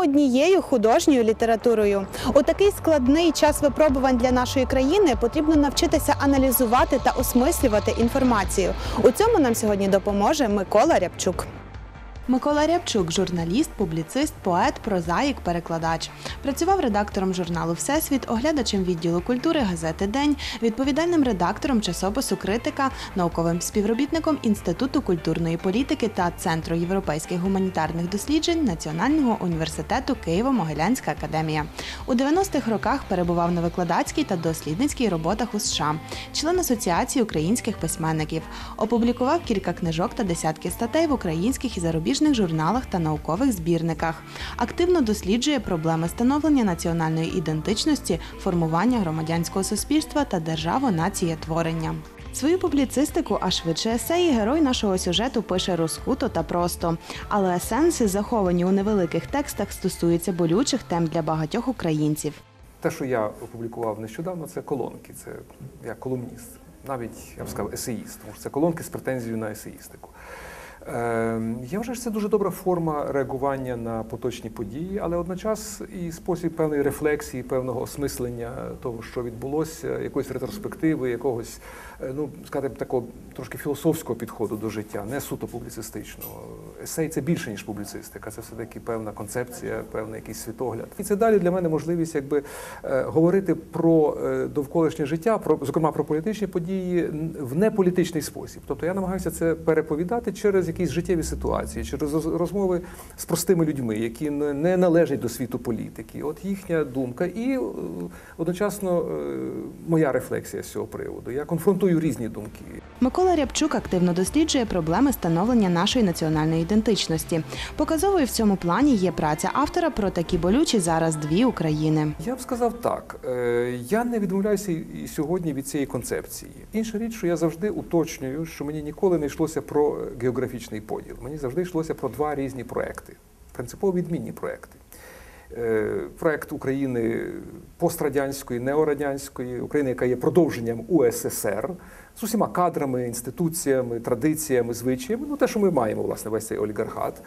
однією художньою літературою. У такий складний час випробувань для нашої країни потрібно навчитися аналізувати та осмислювати інформацію. У цьому нам сьогодні допоможе Микола Рябчук. Микола Рябчук журналіст, публіцист, поет, прозаїк, перекладач. Працював редактором журналу Всесвіт, оглядачем відділу культури газети День, відповідальним редактором часопису Критика, науковим співробітником Інституту культурної політики та Центру європейських гуманітарних досліджень Національного університету Києво-Могилянська академія. У 90-х роках перебував на викладацькій та дослідницькій роботах у США, член Асоціації українських письменників. Опублікував кілька книжок та десятки статей в українських і зарубіжних журналах та наукових збірниках. Активно досліджує проблеми становлення національної ідентичності, формування громадянського суспільства та державо-націєтворення. Свою публіцистику, а швидше есеї, герой нашого сюжету пише розкуто та просто. Але сенси, заховані у невеликих текстах, стосуються болючих тем для багатьох українців. Те, що я опублікував нещодавно, це колонки. Це я колумніст, навіть я б сказав, есеїст, тому що це колонки з претензією на есеїстику. Е, Я вважаю, що це дуже добра форма реагування на поточні події, але одночас і спосіб певної рефлексії, певного осмислення того, що відбулося, якоїсь ретроспективи, якогось, е, ну скажімо, такого трошки філософського підходу до життя, не суто публіцистичного. Есей це більше ніж публіцистика, це все таки певна концепція, певний якийсь світогляд. І це далі для мене можливість, якби е, говорити про е, довколишнє життя, про зокрема про політичні події в неполітичний спосіб. Тобто я намагаюся це переповідати через якісь життєві ситуації, через розмови з простими людьми, які не належать до світу політики. От їхня думка, і е, одночасно е, моя рефлексія з цього приводу. Я конфронтую різні думки. Микола Рябчук активно досліджує проблеми становлення нашої національної ідентичності. Показовою в цьому плані є праця автора про такі болючі зараз дві України. Я б сказав так. е, Я не відмовляюся і сьогодні від цієї концепції. Інша річ, що я завжди уточнюю, що мені ніколи не йшлося про е, географічний поділ. Мені завжди йшлося про два різні проекти, принципово відмінні проекти. Е, Проект України пострадянської, неорадянської, України, яка є продовженням УССР з усіма кадрами, інституціями, традиціями, звичаями, ну те, що ми маємо, власне, весь цей олігархат.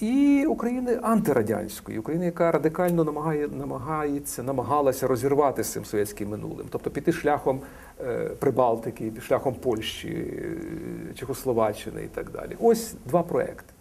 І України антирадянської, України, яка радикально намагає, намагається, намагалася розірвати з цим совєтським минулим, тобто піти шляхом е, Прибалтики, шляхом Польщі, е, Чехословаччини і так далі. Ось два проекти.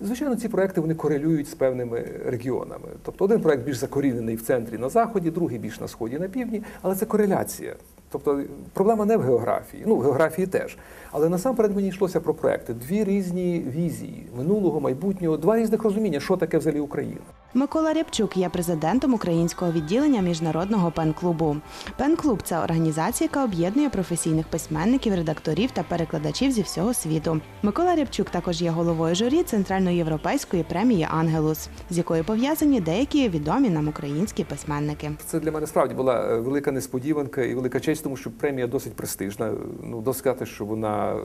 Звичайно, ці проекти вони корелюють з певними регіонами. Тобто один проект більш закорінений в центрі на заході, другий більш на сході, на півдні, але це кореляція. Тобто проблема не в географії, ну в географії теж. Але насамперед мені йшлося про проекти. Дві різні візії минулого, майбутнього, два різних розуміння, що таке взагалі Україна. Микола Рябчук є президентом українського відділення міжнародного пен-клубу. Пен-клуб це організація, яка об'єднує професійних письменників, редакторів та перекладачів зі всього світу. Микола Рябчук також є головою журі Центральноєвропейської премії Ангелус, з якою пов'язані деякі відомі нам українські письменники. Це для мене справді була е, велика несподіванка і велика честь, тому що премія досить престижна. Ну, досить сказати, що вона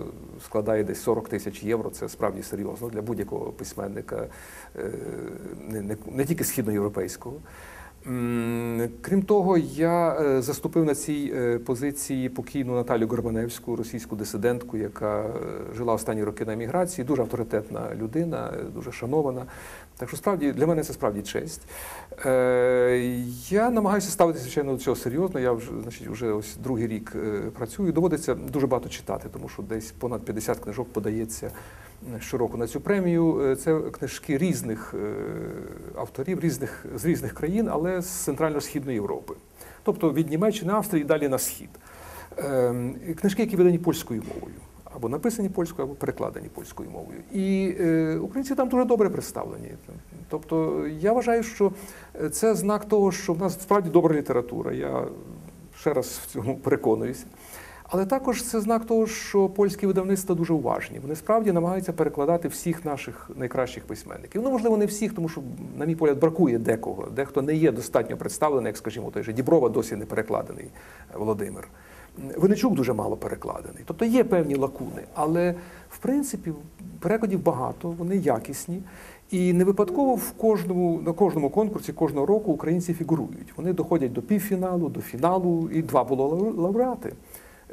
складає десь 40 тисяч євро. Це справді серйозно для будь-якого письменника, е, не, не, тільки східноєвропейського. Крім того, я е, заступив на цій е, позиції покійну Наталю Горбаневську, російську дисидентку, яка е, жила останні роки на еміграції, дуже авторитетна людина, дуже шанована. Так що справді для мене це справді честь. Я намагаюся ставитися, звичайно, до цього серйозно. Я вже, значить, вже ось другий рік працюю. Доводиться дуже багато читати, тому що десь понад 50 книжок подається щороку на цю премію. Е, Це книжки різних е, авторів, різних, з різних країн, але з Центрально-Східної Європи. Тобто від Німеччини, Австрії і далі на схід. Е, Книжки, які видані польською мовою. Або написані польською, або перекладені польською мовою. І е, українці там дуже добре представлені. Тобто я вважаю, що це знак того, що в нас справді добра література. Я ще раз в цьому переконуюся. Але також це знак того, що польські видавництва дуже уважні. Вони справді намагаються перекладати всіх наших найкращих письменників. Ну, можливо, не всіх, тому що, на мій погляд, бракує декого. Дехто не є достатньо представлений, як, скажімо, той же Діброва досі не перекладений е, Володимир. Винничук дуже мало перекладений. Тобто є певні лакуни, але в принципі перекладів багато, вони якісні. І не випадково в кожному на кожному конкурсі кожного року українці фігурують. Вони доходять до півфіналу, до фіналу, і два було лауреати.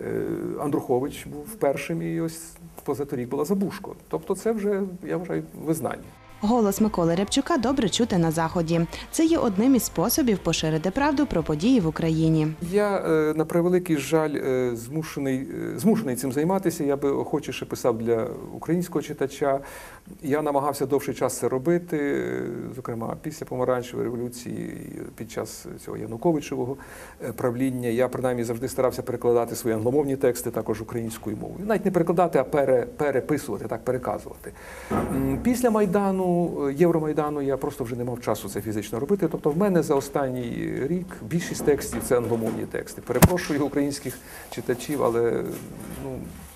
Е, Андрухович був першим, і ось позаторік була Забушко. Тобто, це вже я вважаю визнання. Голос Миколи Рябчука добре чути на заході. Це є одним із способів поширити правду про події в Україні. Я е, на превеликий жаль е, змушений, е, змушений цим займатися. Я би охочіше писав для українського читача. Я намагався довший час це робити, зокрема після помаранчевої революції, під час цього Януковичевого правління. Я принаймні завжди старався перекладати свої англомовні тексти також українською мовою. Навіть не перекладати, а пере, переписувати, так переказувати. Після майдану, е, Євромайдану, я просто вже не мав часу це фізично робити. Тобто, в мене за останній рік більшість текстів це англомовні тексти. Перепрошую українських читачів, але ну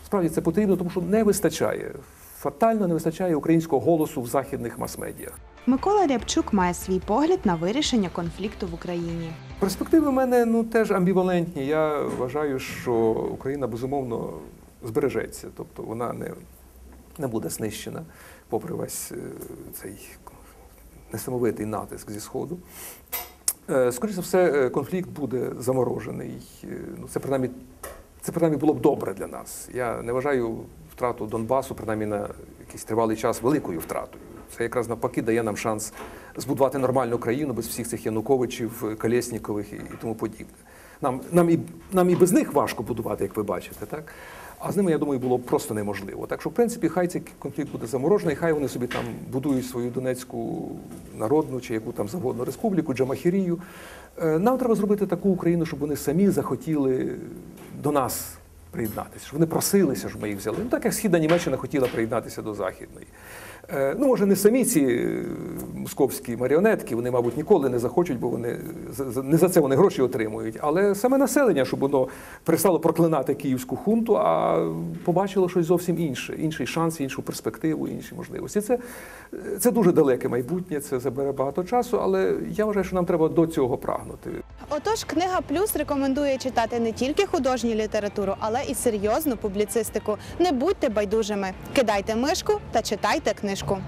справді це потрібно, тому що не вистачає. Фатально не вистачає українського голосу в західних мас-медіях. Микола Рябчук має свій погляд на вирішення конфлікту в Україні. Перспективи в мене ну теж амбівалентні. Я вважаю, що Україна безумовно збережеться, тобто вона не, не буде знищена, попри весь е, цей несамовитий натиск зі сходу. Е, Скоріше за все, е, конфлікт буде заморожений. Ну, це принаймні, це принаймні було б добре для нас. Я не вважаю втрату Донбасу, принаймні на якийсь тривалий час, великою втратою. Це якраз навпаки дає нам шанс збудувати нормальну країну без всіх цих Януковичів, Колєснікових і тому подібне. Нам, нам, і, нам і без них важко будувати, як ви бачите, так? А з ними, я думаю, було просто неможливо. Так що, в принципі, хай цей конфлікт буде заморожений, хай вони собі там будують свою Донецьку народну чи яку там завгодно республіку, Джамахірію. Е, Нам треба зробити таку Україну, щоб вони самі захотіли до нас приєднатися, вони просилися, щоб ми їх взяли. Ну так як Східна Німеччина хотіла приєднатися до Західної. Е, Ну, може, не самі ці е, московські маріонетки, вони, мабуть, ніколи не захочуть, бо вони не за це вони гроші отримують. Але саме населення, щоб воно перестало проклинати київську хунту, а побачило щось зовсім інше, інший шанс, іншу перспективу, інші можливості. Це, це дуже далеке майбутнє, це забере багато часу, але я вважаю, що нам треба до цього прагнути. Отож, книга Плюс рекомендує читати не тільки художню літературу, але і серйозну публіцистику. Не будьте байдужими, кидайте мишку та читайте книжку.